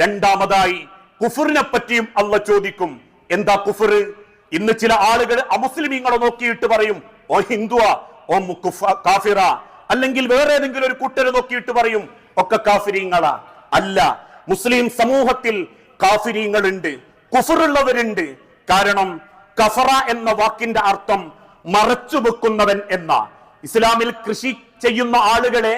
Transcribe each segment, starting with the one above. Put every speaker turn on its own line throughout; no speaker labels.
രണ്ടാമതായി കുഫറിനെ പറ്റിയും അല്ല ചോദിക്കും. എന്താ കുഫർ ഇന്ന് ചില ആളുകൾ അമുസ്ലിമീങ്ങളെ നോക്കിയിട്ട് പറയും ഓ ഹിന്ദുവാ ഓ കാഫിറ. അല്ലെങ്കിൽ വേറെ ഏതെങ്കിലും ഒരു കൂട്ടരെ നോക്കിയിട്ട് പറയും ഒക്കെ കാഫിരീങ്ങളാ. അല്ല മുസ്ലിം സമൂഹത്തിൽ കാഫിരീങ്ങളുണ്ട് കുഫറുള്ളവരുണ്ട്. കാരണം കഫറ എന്ന വാക്കിന്റെ അർത്ഥം മറച്ചു വെക്കുന്നവൻ എന്ന. ഇസ്ലാമിൽ കൃഷി ചെയ്യുന്ന ആളുകളെ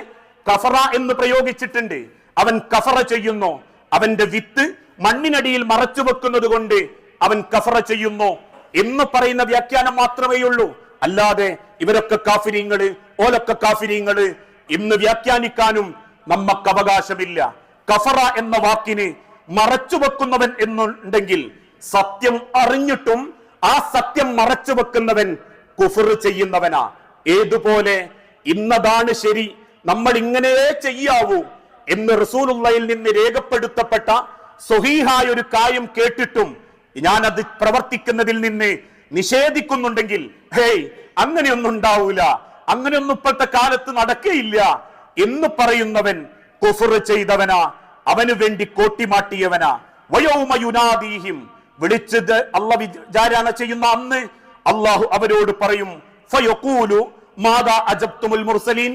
കഫറ എന്ന് പ്രയോഗിച്ചിട്ടുണ്ട്. അവൻ കഫറ ചെയ്യുന്നു. അവന്റെ വിത്ത് മണ്ണിനടിയിൽ മറച്ചു വെക്കുന്നത് കൊണ്ട് അവൻ കഫറ ചെയ്യുന്നു എന്ന് പറയുന്ന വ്യാഖ്യാനം മാത്രമേ ഉള്ളൂ. അല്ലാതെ ഇവരൊക്കെ കാഫിരിങ്ങൾ ഓലൊക്കെ കാഫിരിങ്ങൾ ഇന്ന് വ്യാഖ്യാനിക്കാനും നമുക്ക് അവകാശമില്ല. കഫറ എന്ന വാക്കിന് മറച്ചു വെക്കുന്നവൻ എന്നുണ്ടെങ്കിൽ സത്യം അറിഞ്ഞിട്ടും ആ സത്യം മറച്ചു വെക്കുന്നവൻ കുഫർ ചെയ്യുന്നവനാ. ഏതുപോലെ? ഇന്നതാണ് ശരി. നമ്മൾ ഇങ്ങനെ ചെയ്യാവൂ. എന്ന് റസൂലുള്ളയിൽ നിന്ന് രേഖപ്പെടുത്തപ്പെട്ട സ്വഹീഹായ ഒരു കാര്യം കേട്ടിട്ടും ഞാൻ അത് പ്രവർത്തിക്കുന്നതിൽ നിന്ന് നിഷേധിക്കുന്നുണ്ടെങ്കിൽ ഹേയ് അങ്ങനെയൊന്നും ഉണ്ടാവൂല അങ്ങനെയൊന്നും ഇപ്പോഴത്തെ കാലത്ത് നടക്കയില്ല എന്ന് പറയുന്നവൻ കുഫർ ചെയ്തവനാ അവന് വേണ്ടി കോട്ടിമാട്ടിയവനാ വയോമയുനാദീഹിം വിളിച്ചത് അല്ല വിചാരണ ചെയ്യുന്ന അന്ന് അള്ളാഹു അവരോട് പറയും ഫയഖൂലു മാതാ അജബ്തുമുൽ മുർസലീൻ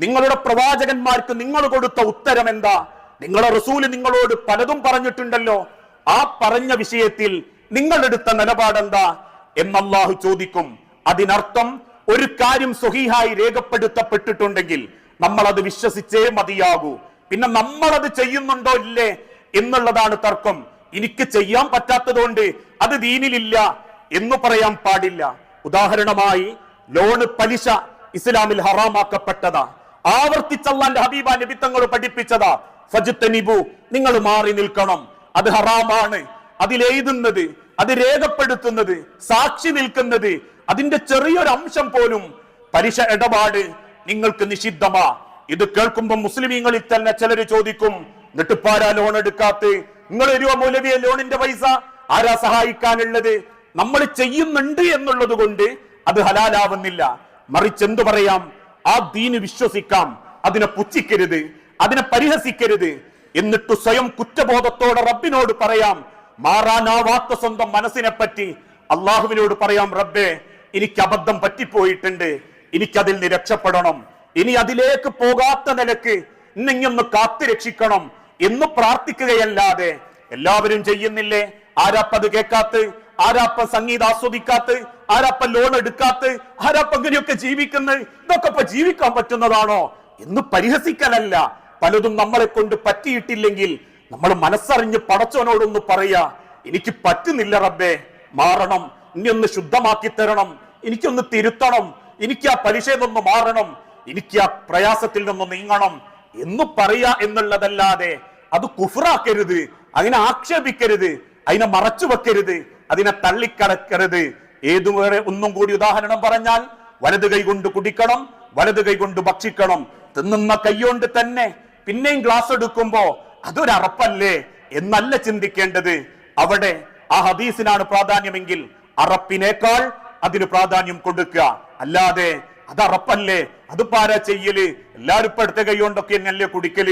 നിങ്ങളുടെ പ്രവാചകന്മാർക്ക് നിങ്ങൾ കൊടുത്ത ഉത്തരം എന്താ? നിങ്ങളുടെ റസൂൽ നിങ്ങളോട് പലതും പറഞ്ഞിട്ടുണ്ടല്ലോ. ആ പറഞ്ഞ വിഷയത്തിൽ നിങ്ങളെടുത്ത നിലപാടെന്താ? എന്നല്ലാഹു ചോദിക്കും. അതിനർത്ഥം ഒരു കാര്യം സ്വഹീഹായി രേഖപ്പെടുത്തപ്പെട്ടിട്ടുണ്ടെങ്കിൽ നമ്മൾ അത് വിശ്വസിച്ചേ മതിയാകൂ. പിന്നെ നമ്മൾ അത് ചെയ്യുന്നുണ്ടോ ഇല്ലേ എന്നുള്ളതാണ് തർക്കം. എനിക്ക് ചെയ്യാൻ പറ്റാത്തതുകൊണ്ട് അത് ദീനിലില്ല എന്ന് പറയാൻ പാടില്ല. ഉദാഹരണമായി ലോണ് പലിശ ഇസ്ലാമിൽ ഹറാമാക്കപ്പെട്ടതാ. ആവർത്തിച്ചല്ലാന്റെ ഹബീബ നബിത്തങ്ങൾ പഠിപ്പിച്ചതാ. ഫജിത്തനിബു നിങ്ങൾ മാറി നിൽക്കണം. അത് ഹറാമാണ്. അതിലെഴുതുന്നത് അത് രേഖപ്പെടുത്തുന്നത് സാക്ഷി നിൽക്കുന്നത് അതിന്റെ ചെറിയൊരു അംശം പോലും പലിശ ഇടപാട് നിങ്ങൾക്ക് നിഷിദ്ധമാ. ഇത് കേൾക്കുമ്പോൾ മുസ്ലിമീങ്ങളിൽ തന്നെ ചിലര് ചോദിക്കും നെട്ടുപ്പാരാ ലോൺ എടുക്കാത്ത? നിങ്ങൾ ഒരു മൗലവിയ ലോണിന്റെ പൈസ? ആരാ സഹായിക്കാനുള്ളത്? നമ്മൾ ചെയ്യുന്നുണ്ട് എന്നുള്ളത് കൊണ്ട് അത് ഹലാലാവുന്നില്ല. മറിച്ച് എന്തു പറയാം? ആ ദീന് വിശ്വസിക്കാം. അതിനെ പുച്ഛിക്കരുത് അതിനെ പരിഹസിക്കരുത്. എന്നിട്ട് സ്വയം കുറ്റബോധത്തോടെ റബ്ബിനോട് പറയാം മാറാനാവാത്ത സ്വന്തം മനസ്സിനെ പറ്റി. അള്ളാഹുവിനോട് പറയാം റബ്ബേ എനിക്ക് അബദ്ധം പറ്റിപ്പോയിട്ടുണ്ട്. എനിക്കതിൽ നിന്ന് രക്ഷപ്പെടണം. ഇനി അതിലേക്ക് പോകാത്ത നിലയ്ക്ക് ഇന്നെങ്ങൊന്ന് കാത്തു രക്ഷിക്കണം. എന്ന് പ്രാർത്ഥിക്കുകയല്ലാതെ എല്ലാവരും ചെയ്യുന്നില്ലേ? ആരാപ്പത് കേൾക്കാത്ത? ആരാപ്പ സംഗീതം ആസ്വദിക്കാത്ത ആരാപ്പ ലോൺ എടുക്കാത്ത ആരാപ്പ ഇങ്ങനെയൊക്കെ ജീവിക്കുന്നത് ഇതൊക്കെ ഇപ്പൊ ജീവിക്കാൻ പറ്റുന്നതാണോ? എന്ന് പരിഹസിക്കലല്ല. പലതും നമ്മളെ കൊണ്ട് പറ്റിയിട്ടില്ലെങ്കിൽ നമ്മൾ മനസ്സറിഞ്ഞ് പടച്ചവനോടൊന്ന് പറയാ എനിക്ക് പറ്റുന്നില്ല റബ്ബേ മാറണം ഇനി ഒന്ന് ശുദ്ധമാക്കി തരണം എനിക്കൊന്ന് തിരുത്തണം എനിക്ക് ആ പലിശയിൽ നിന്ന് മാറണം എനിക്ക് ആ പ്രയാസത്തിൽ നിന്ന് നീങ്ങണം എന്ന് പറയാ എന്നുള്ളതല്ലാതെ അത് കുഫറാക്കരുത് അതിനെ ആക്ഷേപിക്കരുത് അതിനെ മറച്ചു വെക്കരുത് അതിനെ തള്ളിക്കടക്കരുത്. ഏതുവരെ ഒന്നും കൂടി ഉദാഹരണം പറഞ്ഞാൽ വലത് കൈ കൊണ്ട് കുടിക്കണം വലത് കൈ കൊണ്ട് ഭക്ഷിക്കണം. തിന്നുന്ന കൈകൊണ്ട് തന്നെ പിന്നെയും ഗ്ലാസ് എടുക്കുമ്പോ അതൊരറപ്പല്ലേ എന്നല്ല ചിന്തിക്കേണ്ടത്. അവിടെ ആ ഹദീസിനാണ് പ്രാധാന്യമെങ്കിൽ അറപ്പിനേക്കാൾ അതിന് പ്രാധാന്യം കൊടുക്കുക. അല്ലാതെ അത് അറപ്പല്ലേ അത് പാരാ ചെയ്യൽ? എല്ലാവരും ഇപ്പൊ അടുത്ത കൈ കൊണ്ടൊക്കെ എന്നല്ലേ കുടിക്കൽ?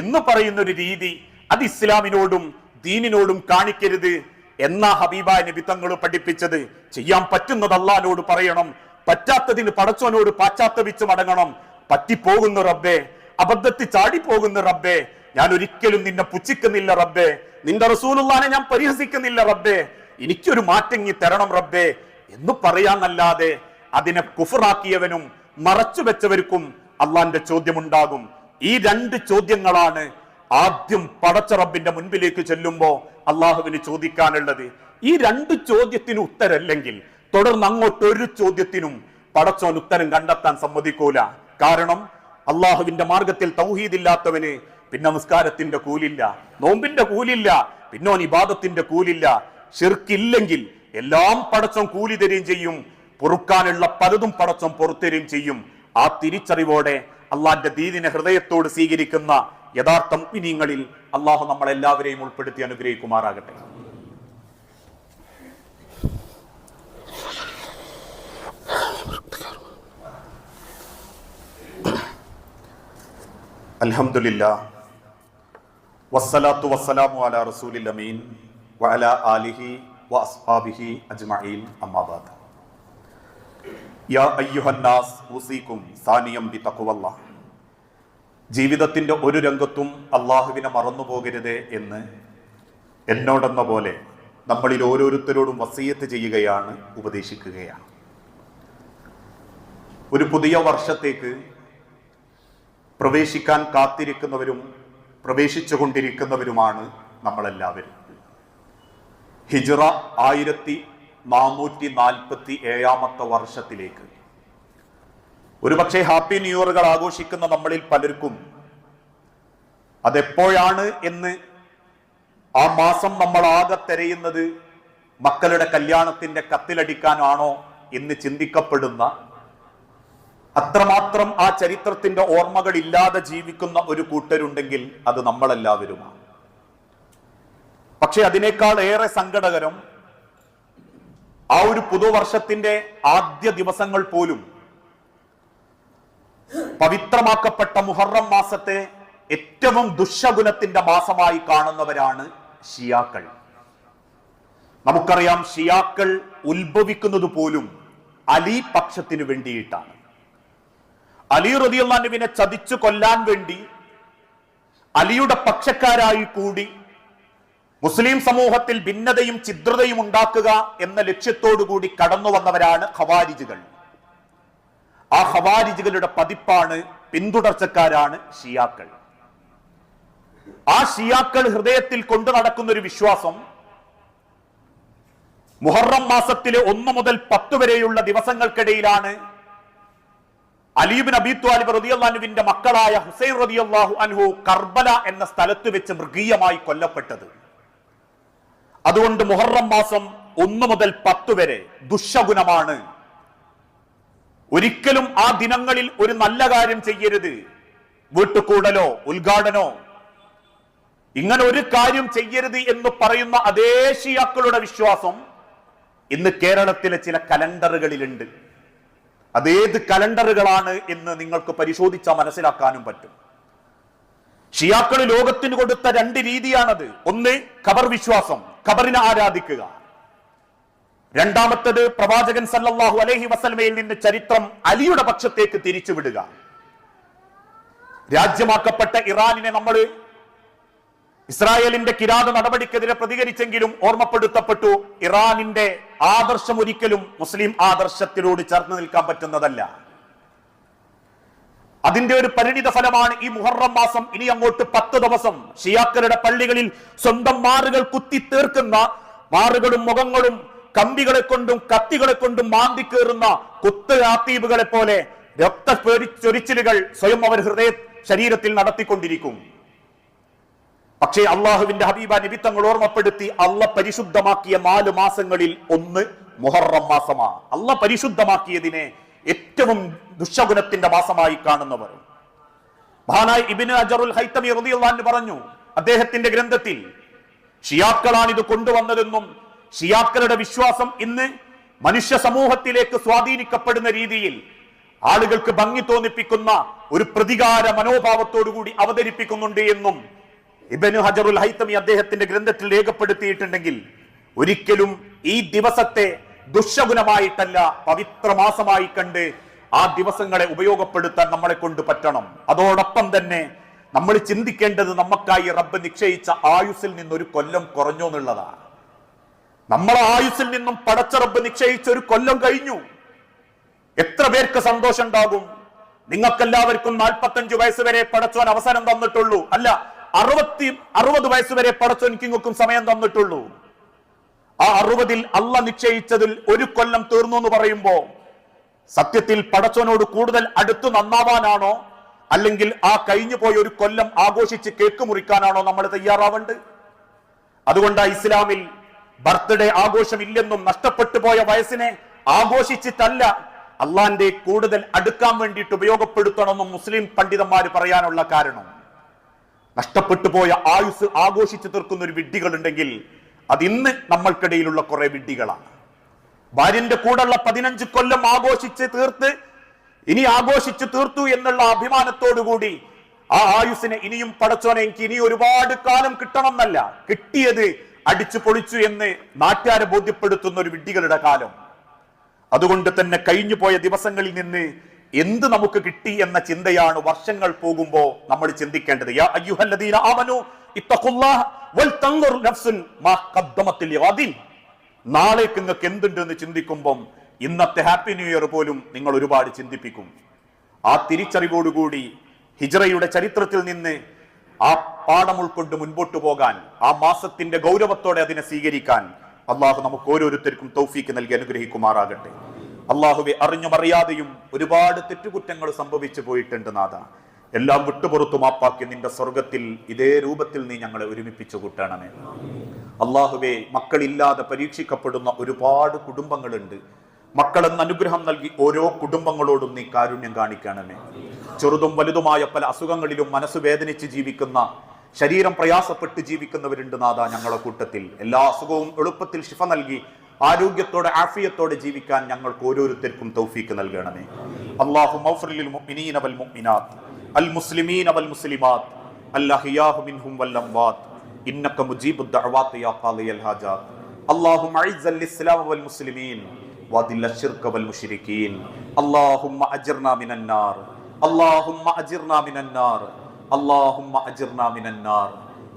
എന്ന് പറയുന്ന ഒരു രീതി അത് ഇസ്ലാമിനോടും ദീനിനോടും കാണിക്കരുത്. എന്നാ ഹബീബായ നബി തങ്ങൾ പഠിപ്പിച്ചത്? ചെയ്യാൻ പറ്റുന്നത് അള്ളഹാനോട് പറയണം. പറ്റാത്തതിന് പടച്ചോനോട് പാശ്ചാത്തപിച്ച് മടങ്ങണം. പറ്റിപ്പോകുന്നു റബ്ബേ. അബദ്ധത്തിൽ പോകുന്ന റബ്ബേ. ഞാൻ ഒരിക്കലും നിന്നെ പുച്ഛിക്കുന്നില്ല റബ്ബേ. നിന്റെ റസൂലുള്ളാനെ ഞാൻ പരിഹസിക്കുന്നില്ല റബ്ബേ. എനിക്കൊരു മാറ്റങ്ങി തരണം റബ്ബേ. എന്ന് പറയാന്നല്ലാതെ അതിനെ കുഫറാക്കിയവനും മറച്ചു വെച്ചവർക്കും അള്ളാന്റെ ചോദ്യമുണ്ടാകും. ഈ രണ്ട് ചോദ്യങ്ങളാണ് ആദ്യം പടച്ച റബ്ബിന്റെ മുൻപിലേക്ക് ചെല്ലുമ്പോൾ അള്ളാഹുവിന് ചോദിക്കാനുള്ളത് ഈ രണ്ട് ചോദ്യത്തിന് ഉത്തരല്ലെങ്കിൽ തുടർന്ന് അങ്ങോട്ട് ഒരു ചോദ്യത്തിനും പടച്ചോൻ ഉത്തരം കണ്ടെത്താൻ സമ്മതിക്കൂല. കാരണം അള്ളാഹുവിന്റെ മാർഗത്തിൽ തൗഹീദില്ലാത്തവന് പിന്നെ നിസ്കാരത്തിന്റെ കൂലില്ല നോമ്പിന്റെ കൂലില്ല പിന്നെ ഇബാദത്തിന്റെ കൂലില്ല. ഷിർക്കില്ലെങ്കിൽ എല്ലാം പടച്ചോൻ കൂലി തരുകയും ചെയ്യും. പൊറുക്കാനുള്ള പലതും പടച്ചോൻ പുറത്തരുകയും ചെയ്യും. ആ തിരിച്ചറിവോടെ അള്ളാന്റെ ദീദിനെ ഹൃദയത്തോട് സ്വീകരിക്കുന്ന യഥാർത്ഥ മുഗ്നീങ്ങളിൽ അള്ളാഹു നമ്മളെല്ലാവരെയും ഉൾപ്പെടുത്തി അനുഗ്രഹിക്കുമാറാകട്ടെ. അലഹമില്ല വസ്സലാത്തു വസ്സലാമു അല റസൂലിൽ അമീൻ. വഅല ആലിഹി വഅസ്ഹാബിഹി അജ്മഈൻ. അമ്മാബാദ് യാ അയ്യുഹന്നാസ് ഊസീകും സാനിയം ബി തഖ്വല്ലാഹ് ജീവിതത്തിന്റെ ഒരു രംഗത്തും അള്ളാഹുവിനെ മറന്നു പോകരുത് എന്ന് എന്നോടെന്ന പോലെ നമ്മളിൽ ഓരോരുത്തരോടും വസീയത്ത് ചെയ്യുകയാണ് ഉപദേശിക്കുകയാണ്. ഒരു പുതിയ വർഷത്തേക്ക് പ്രവേശിക്കാൻ കാത്തിരിക്കുന്നവരും പ്രവേശിച്ചു കൊണ്ടിരിക്കുന്നവരുമാണ് നമ്മളെല്ലാവരും. ഹിജറ ആയിരത്തി നാനൂറ്റി നാൽപ്പത്തി ഏഴാമത്തെ വർഷത്തിലേക്ക് ഒരുപക്ഷെ ഹാപ്പി ന്യൂ ഇയറുകൾ ആഘോഷിക്കുന്ന നമ്മളിൽ പലർക്കും അതെപ്പോഴാണ് എന്ന് ആ മാസം നമ്മൾ ആകെ തിരയുന്നത് മക്കളുടെ കല്യാണത്തിന്റെ കത്തിലടിക്കാനാണോ എന്ന് ചിന്തിക്കപ്പെടുന്ന അത്രമാത്രം ആ ചരിത്രത്തിന്റെ ഓർമ്മകൾ ഇല്ലാതെ ജീവിക്കുന്ന ഒരു കൂട്ടരുണ്ടെങ്കിൽ അത് നമ്മളെല്ലാവരുമാണ്. പക്ഷെ അതിനേക്കാൾ ഏറെ സങ്കടകരം ആ ഒരു പുതുവർഷത്തിന്റെ ആദ്യ ദിവസങ്ങൾ പോലും പവിത്രമാക്കപ്പെട്ട മുഹറം മാസത്തെ ഏറ്റവും ദുഷഗുണത്തിന്റെ മാസമായി കാണുന്നവരാണ് ഷിയാക്കൾ. നമുക്കറിയാം ഷിയാക്കൾ ഉത്ഭവിക്കുന്നത് പോലും അലി പക്ഷത്തിന് വേണ്ടിയിട്ടാണ്. അലി റതിയുള്ളാനുവിനെ ചതിച്ചു കൊല്ലാൻ വേണ്ടി അലിയുടെ പക്ഷക്കാരായി കൂടി മുസ്ലിം സമൂഹത്തിൽ ഭിന്നതയും ഛിദ്രതയും ഉണ്ടാക്കുക എന്ന ലക്ഷ്യത്തോടുകൂടി കടന്നു വന്നവരാണ് ഖവാരിജുകൾ. ആ ഹവാരിജികളുടെ പതിപ്പാണ് പിന്തുടർച്ചക്കാരാണ് ഷിയാക്കൾ. ആ ഷിയാക്കൾ ഹൃദയത്തിൽ കൊണ്ടു നടക്കുന്ന ഒരു വിശ്വാസം മുഹറം മാസത്തിലെ ഒന്ന് മുതൽ പത്ത് വരെയുള്ള ദിവസങ്ങൾക്കിടയിലാണ് അലീബിൻ അബീത്തു അലിബ് റതിയല്ലാനുവിന്റെ മക്കളായ ഹുസൈൻ റതിയല്ലാഹു അൻഹു കർബല എന്ന സ്ഥലത്ത് വെച്ച് മൃഗീയമായി കൊല്ലപ്പെട്ടത്. അതുകൊണ്ട് മുഹറം മാസം ഒന്ന് മുതൽ പത്ത് വരെ ദുഷഗുണമാണ് ഒരിക്കലും ആ ദിനങ്ങളിൽ ഒരു നല്ല കാര്യം ചെയ്യരുത്. വീട്ടുകൂടലോ ഉദ്ഘാടനോ. ഇങ്ങനെ ഒരു കാര്യം ചെയ്യരുത് എന്ന് പറയുന്ന അതേ ഷിയാക്കളുടെ വിശ്വാസം ഇന്ന് കേരളത്തിലെ ചില കലണ്ടറുകളിലുണ്ട്. അതേത് കലണ്ടറുകളാണ് എന്ന് നിങ്ങൾക്ക് പരിശോധിച്ചാൽ മനസ്സിലാക്കാനും പറ്റും. ഷിയാക്കൾ ലോകത്തിന് കൊടുത്ത രണ്ട് രീതിയാണത്. ഒന്ന് ഖബർ വിശ്വാസം. ഖബറിനെ ആരാധിക്കുക. രണ്ടാമത്തത് പ്രവാചകൻ സല്ലാഹു അലഹി വസല്ലമയിൽ നിന്ന് ചരിത്രം അലിയുടെ പക്ഷത്തേക്ക് തിരിച്ചുവിടുക. രാജ്യമാക്കപ്പെട്ട ഇറാനിനെ നമ്മൾ ഇസ്രായേലിന്റെ കിരാത നടപടിക്കെതിരെ പ്രതികരിച്ചെങ്കിലും ഓർമ്മപ്പെടുത്തപ്പെട്ടു. ഇറാനിന്റെ ആദർശം ഒരിക്കലും മുസ്ലിം ആദർശത്തിനോട് ചേർന്ന് നിൽക്കാൻ പറ്റുന്നതല്ല. അതിന്റെ ഒരു പരിണിത ഫലമാണ് ഈ മുഹറം മാസം ഇനി അങ്ങോട്ട് പത്ത് ദിവസം. ഷിയാക്കരുടെ പള്ളികളിൽ സ്വന്തം മാറുകൾ കുത്തി തീർക്കുന്ന മാറുകളും മുഖങ്ങളും കമ്പികളെ കൊണ്ടും കത്തികളെ കൊണ്ടും മാന്തി കയറുന്ന കുത്ത് പോലെ രക്ത ചൊരിച്ചിലുകൾ സ്വയം അവർ ഹൃദയ ശരീരത്തിൽ നടത്തിക്കൊണ്ടിരിക്കും. പക്ഷേ അള്ളാഹുവിന്റെ ഹബീബ നിമിത്തങ്ങൾ ഓർമ്മപ്പെടുത്തി അല്ല പരിശുദ്ധമാക്കിയ നാല് മാസങ്ങളിൽ ഒന്ന് മുഹറം മാസമാ. അല്ല പരിശുദ്ധമാക്കിയതിനെ ഏറ്റവും ദുഷഗുണത്തിന്റെ മാസമായി കാണുന്നവർ. മഹാനായി ഇബിന് അജറുൽ ഹൈത്തമി റളിയല്ലാഹു പറഞ്ഞു അദ്ദേഹത്തിന്റെ ഗ്രന്ഥത്തിൽ ഷിയാക്കളാണ് ഇത് കൊണ്ടുവന്നതെന്നും ഷിയാക്കളുടെ വിശ്വാസം ഇന്ന് മനുഷ്യ സമൂഹത്തിലേക്ക് സ്വാധീനിക്കപ്പെടുന്ന രീതിയിൽ ആളുകൾക്ക് ഭംഗി തോന്നിപ്പിക്കുന്ന ഒരു പ്രതികാര മനോഭാവത്തോടുകൂടി അവതരിപ്പിക്കുന്നുണ്ട് എന്നും ഇബനു ഹജറുൽ ഹൈത്തമി അദ്ദേഹത്തിന്റെ ഗ്രന്ഥത്തിൽ രേഖപ്പെടുത്തിയിട്ടുണ്ടെങ്കിൽ ഒരിക്കലും ഈ ദിവസത്തെ ദുശകുലമായിട്ടല്ല പവിത്ര മാസമായി കണ്ട് ആ ദിവസങ്ങളെ ഉപയോഗപ്പെടുത്താൻ നമ്മളെ കൊണ്ട് പറ്റണം. അതോടൊപ്പം തന്നെ നമ്മൾ ചിന്തിക്കേണ്ടത് നമുക്കായി റബ്ബ് നിശ്ചയിച്ച ആയുസിൽ നിന്നൊരു കൊല്ലം കുറഞ്ഞു എന്നുള്ളതാണ്. നമ്മളെ ആയുസ്സിൽ നിന്നും പടച്ചറബ് നിശ്ചയിച്ച ഒരു കൊല്ലം കഴിഞ്ഞു. എത്ര പേർക്ക് സന്തോഷം ഉണ്ടാകും നിങ്ങൾക്കെല്ലാവർക്കും നാൽപ്പത്തഞ്ചു വയസ്സ് വരെ പടച്ചോൻ അവസരം തന്നിട്ടുള്ളൂ. അല്ല അറുപത്തി അറുപത് വയസ്സ് വരെ പടച്ചോൻ കിങ്ങൾക്കും സമയം തന്നിട്ടുള്ളൂ. ആ അറുപതിൽ അല്ല നിശ്ചയിച്ചതിൽ ഒരു കൊല്ലം തീർന്നു എന്ന് പറയുമ്പോ സത്യത്തിൽ പടച്ചോനോട് കൂടുതൽ അടുത്തു നന്നാവാനാണോ? അല്ലെങ്കിൽ ആ കഴിഞ്ഞു പോയ ഒരു കൊല്ലം ആഘോഷിച്ച് കേക്ക് മുറിക്കാനാണോ നമ്മൾ തയ്യാറാവേണ്ടത്? അതുകൊണ്ടാണ് ഇസ്ലാമിൽ ബർത്ത്ഡേ ആഘോഷമില്ലെന്നും നഷ്ടപ്പെട്ടു പോയ വയസ്സിനെ ആഘോഷിച്ചിട്ടല്ല അള്ളാന്റെ കൂടുതൽ അടുക്കാൻ വേണ്ടിയിട്ട് ഉപയോഗപ്പെടുത്തണമെന്നും മുസ്ലിം പണ്ഡിതന്മാർ പറയാനുള്ള കാരണം. നഷ്ടപ്പെട്ടു പോയ ആയുസ് ആഘോഷിച്ചു തീർക്കുന്ന ഒരു വിഡ്ഢികളുണ്ടെങ്കിൽ ഇന്ന് നമ്മൾക്കിടയിലുള്ള കുറെ വിഡ്ഢികളാണ്. ഭാര്യന്റെ കൂടെയുള്ള പതിനഞ്ച് കൊല്ലം ആഘോഷിച്ച് തീർത്ത് ഇനി ആഘോഷിച്ചു തീർത്തു എന്നുള്ള അഭിമാനത്തോടുകൂടി ആ ആയുസിനെ ഇനിയും പടച്ചോനെ എനിക്ക് ഇനി ഒരുപാട് കാലം കിട്ടണം എന്നല്ല കിട്ടിയത് അടിച്ചു പൊളിച്ചു എന്ന് നാട്ടുകാരെ ബോധ്യപ്പെടുത്തുന്ന ഒരു വിഡ്ഢികളുടെ കാലം. അതുകൊണ്ട് തന്നെ കഴിഞ്ഞു പോയ ദിവസങ്ങളിൽ നിന്ന് എന്ത് നമുക്ക് കിട്ടി എന്ന ചിന്തയാണ് വർഷങ്ങൾ പോകുമ്പോൾ നമ്മൾ ചിന്തിക്കേണ്ടത്. നാളേക്ക് നിങ്ങൾക്ക് എന്തുണ്ട് എന്ന് ചിന്തിക്കുമ്പം ഇന്നത്തെ ഹാപ്പി ന്യൂ ഇയർ പോലും നിങ്ങൾ ഒരുപാട് ചിന്തിപ്പിക്കും. ആ തിരിച്ചറിവോടുകൂടി ഹിജ്റയുടെ ചരിത്രത്തിൽ നിന്ന് ആ പാഠം ഉൾക്കൊണ്ട് മുൻപോട്ട് പോകാൻ ആ മാസത്തിന്റെ ഗൗരവത്തോടെ അതിനെ സ്വീകരിക്കാൻ അള്ളാഹു നമുക്ക് ഓരോരുത്തർക്കും തൗഫീക്ക് നൽകി അനുഗ്രഹിക്കുമാറാകട്ടെ. അള്ളാഹുവെ അറിഞ്ഞും അറിയാതെയും ഒരുപാട് തെറ്റുകുറ്റങ്ങൾ സംഭവിച്ചു പോയിട്ടുണ്ട് നാഥ. എല്ലാം വിട്ടുപുറത്തു മാപ്പാക്കി നിന്റെ സ്വർഗത്തിൽ ഇതേ രൂപത്തിൽ നീ ഞങ്ങളെ ഒരുമിപ്പിച്ചു കൂട്ടണമേ. അള്ളാഹുവെ മക്കളില്ലാതെ പരീക്ഷിക്കപ്പെടുന്ന ഒരുപാട് കുടുംബങ്ങളുണ്ട്. മക്കളെന്ന് അനുഗ്രഹം നൽകി ഓരോ കുടുംബങ്ങളോടും നീ കാരുണ്യം കാണിക്കണമേ. ചെറുതും വലുതുമായ പല അസുഖങ്ങളിലും മനസ്സ് വേദനിച്ച് ജീവിക്കുന്ന ശരീരം പ്രയാസപ്പെട്ട് ജീവിക്കുന്നവരുണ്ട് നാഥ ഞങ്ങളുടെ കൂട്ടത്തിൽ. എല്ലാ അസുഖവും എളുപ്പത്തിൽ ശിഫ നൽകി ആരോഗ്യത്തോടെ ആഫിയത്തോടെ ജീവിക്കാൻ ഞങ്ങൾക്ക് ഓരോരുത്തർക്കും തൗഫീക്ക് നൽകണമേ. അള്ളാഹു അള്ളാഹു മുഅ്മിനീന വൽ മുഅ്മിനാത്ത് അൽ മുസ്ലിമീന വൽ മുസ്ലിമാത്ത് മിൻഹും വൽ ഇന്നക യാ അല്ലാഹു വൽ മുസ്ലിമീൻ വൽ അല്ലാഹുമ്മ അജ്ർനാ മിനന്നാർ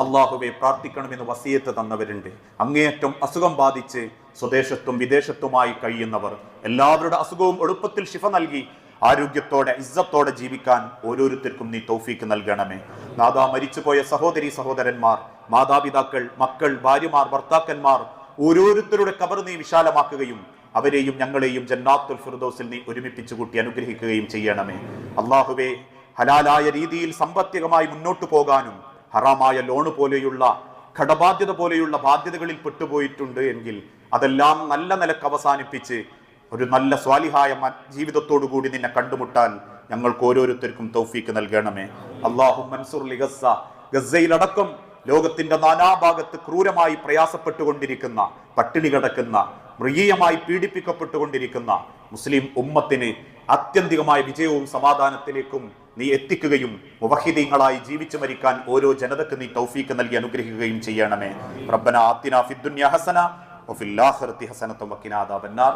അള്ളാഹുവെ പ്രാർത്ഥിക്കണമെന്ന് വസീയത്ത് തന്നവരുണ്ട്. അങ്ങേയറ്റം അസുഖം ബാധിച്ച് സ്വദേശത്തും വിദേശത്തുമായി കഴിയുന്നവർ എല്ലാവരുടെ അസുഖവും എളുപ്പത്തിൽ ശിഫ നൽകി ആരോഗ്യത്തോടെ ഇസ്സത്തോടെ ജീവിക്കാൻ ഓരോരുത്തർക്കും നീ തോഫീക്ക് നൽകണമേ. നാദാ മരിച്ചുപോയ സഹോദരി സഹോദരന്മാർ മാതാപിതാക്കൾ മക്കൾ ഭാര്യമാർ ഭർത്താക്കന്മാർ ഓരോരുത്തരുടെ കബർ നീ വിശാലമാക്കുകയും അവരെയും ഞങ്ങളെയും ജന്നാത്തുൽ ഫിർദോസിൽ നീ ഒരുമിപ്പിച്ചു കൂട്ടി അനുഗ്രഹിക്കുകയും ചെയ്യണമേ. അള്ളാഹുവേ ഹലാലായ രീതിയിൽ സമ്പത്തികമായി മുന്നോട്ടു പോകാനും ഹറാമായ ലോണ് പോലെയുള്ള കടബാധ്യത പോലെയുള്ള ബാധ്യതകളിൽ പെട്ടുപോയിട്ടുണ്ട് എങ്കിൽ അതെല്ലാം നല്ല നിലയ്ക്ക് അവസാനിപ്പിച്ച് ഒരു നല്ല സ്വാലിഹായ ജീവിതത്തോടു കൂടി നിന്നെ കണ്ടുമുട്ടാൻ ഞങ്ങൾക്ക് ഓരോരുത്തർക്കും തൗഫീക്ക് നൽകണമേ. അള്ളാഹു മൻസുർ ലിഗസ ഗസയിലടക്കം ലോകത്തിന്റെ നാനാഭാഗത്ത് ക്രൂരമായി പ്രയാസപ്പെട്ടുകൊണ്ടിരിക്കുന്ന പട്ടിണി കിടക്കുന്ന മൃഗീയമായി പീഡിപ്പിക്കപ്പെട്ടുകൊണ്ടിരിക്കുന്ന മുസ്ലിം ഉമ്മത്തിന് ആത്യന്തികമായ വിജയവും സമാധാനത്തിലേക്കും നീ എത്തിക്കുകയും മുവഹിദീങ്ങളായി ജീവിച്ചു മരിക്കാൻ ഓരോ ജനതക്ക് നീ തൗഫീക്ക് നൽകി അനുഗ്രഹിക്കുകയും ചെയ്യണമേ. റബ്ബന ആത്തിന ഫിദ്ദുന്യ ഹസന വഫിൽ ആഖിറതി ഹസനത വഖിനാ അദാബന്നാർ.